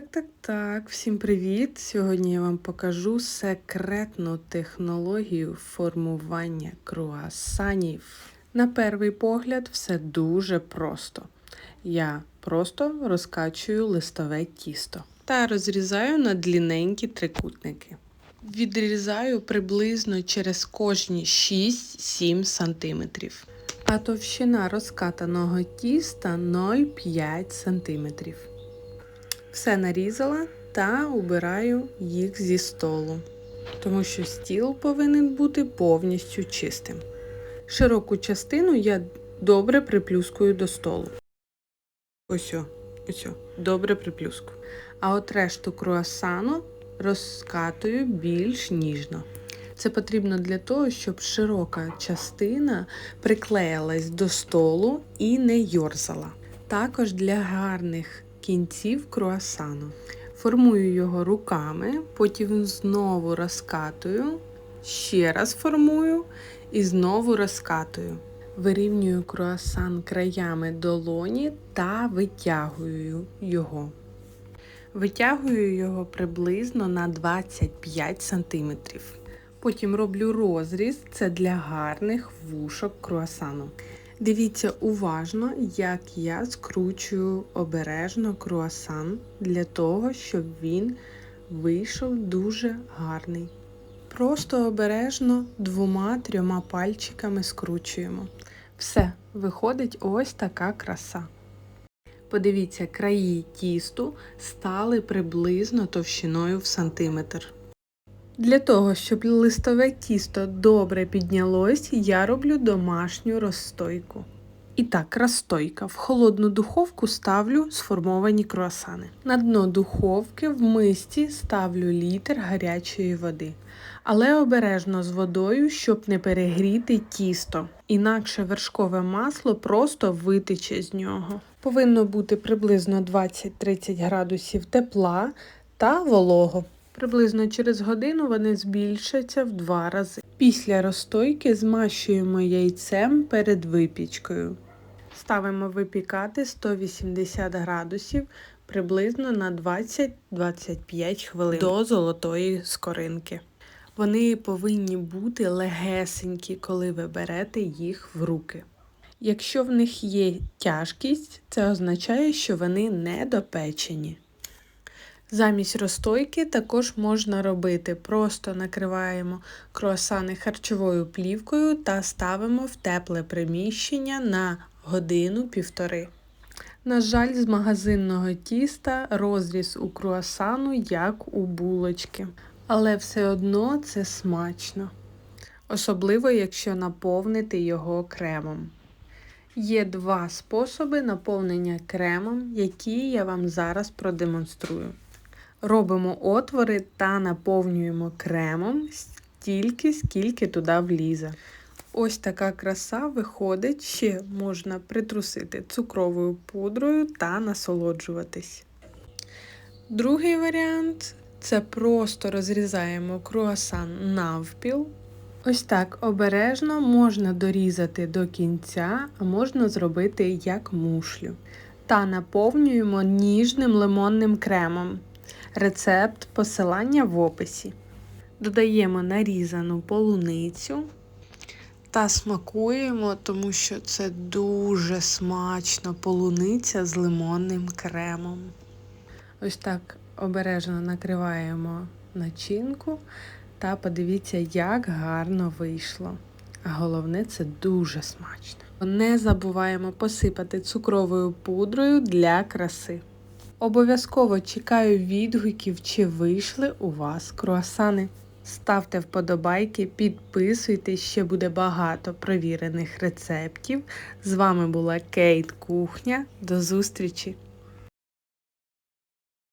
так, так, так. Всім привіт! Сьогодні я вам покажу секретну технологію формування круасанів. На перший погляд, все дуже просто. Я просто розкачую листове тісто та розрізаю на длінненькі трикутники. Відрізаю приблизно через кожні 6-7 см. А товщина розкатаного тіста 0,5 см. Все нарізала та убираю їх зі столу, тому що стіл повинен бути повністю чистим. Широку частину я добре приплюскую до столу. Ось, ось, добре приплюскую. А от решту круасану розкатую більш ніжно. Це потрібно для того, щоб широка частина приклеїлась до столу і не йорзала. Також для гарних кінців круасану. Формую його руками, потім знову розкатую, ще раз формую і знову розкатую. Вирівнюю круасан краями долоні та витягую його. Витягую його приблизно на 25 см. Потім роблю розріз, це для гарних вушок круасану. Дивіться уважно, як я скручую обережно круасан для того, щоб він вийшов дуже гарний. Просто обережно двома-трьома пальчиками скручуємо. Все, виходить ось така краса. Подивіться, краї тісту стали приблизно товщиною в сантиметр. Для того, щоб листове тісто добре піднялось, я роблю домашню розстойку. І так, розстойка. В холодну духовку ставлю сформовані круасани. На дно духовки в мисці ставлю літр гарячої води. Але обережно з водою, щоб не перегріти тісто. Інакше вершкове масло просто витече з нього. Повинно бути приблизно 20-30 градусів тепла та волого. Приблизно через годину вони збільшаться в два рази. Після розстойки змащуємо яйцем перед випічкою. Ставимо випікати 180 градусів приблизно на 20-25 хвилин до золотої скоринки. Вони повинні бути легесенькі, коли ви берете їх в руки. Якщо в них є тяжкість, це означає, що вони недопечені. Замість розстойки також можна робити. Просто накриваємо круасани харчовою плівкою та ставимо в тепле приміщення на годину-півтори. На жаль, з магазинного тіста розріз у круасану, як у булочки. Але все одно це смачно. Особливо, якщо наповнити його кремом. Є два способи наповнення кремом, які я вам зараз продемонструю. Робимо отвори та наповнюємо кремом стільки, скільки туди влізе. Ось така краса виходить, ще можна притрусити цукровою пудрою та насолоджуватись. Другий варіант це просто розрізаємо круасан навпіл. Ось так обережно можна дорізати до кінця, а можна зробити як мушлю. Та наповнюємо ніжним лимонним кремом. Рецепт посилання в описі. Додаємо нарізану полуницю та смакуємо, тому що це дуже смачно полуниця з лимонним кремом. Ось так обережно накриваємо начинку та подивіться, як гарно вийшло. А головне, це дуже смачно. Не забуваємо посипати цукровою пудрою для краси. Обов'язково чекаю відгуків, чи вийшли у вас круасани. Ставте вподобайки, підписуйтесь, ще буде багато провірених рецептів. З вами була Кейт Кухня. До зустрічі!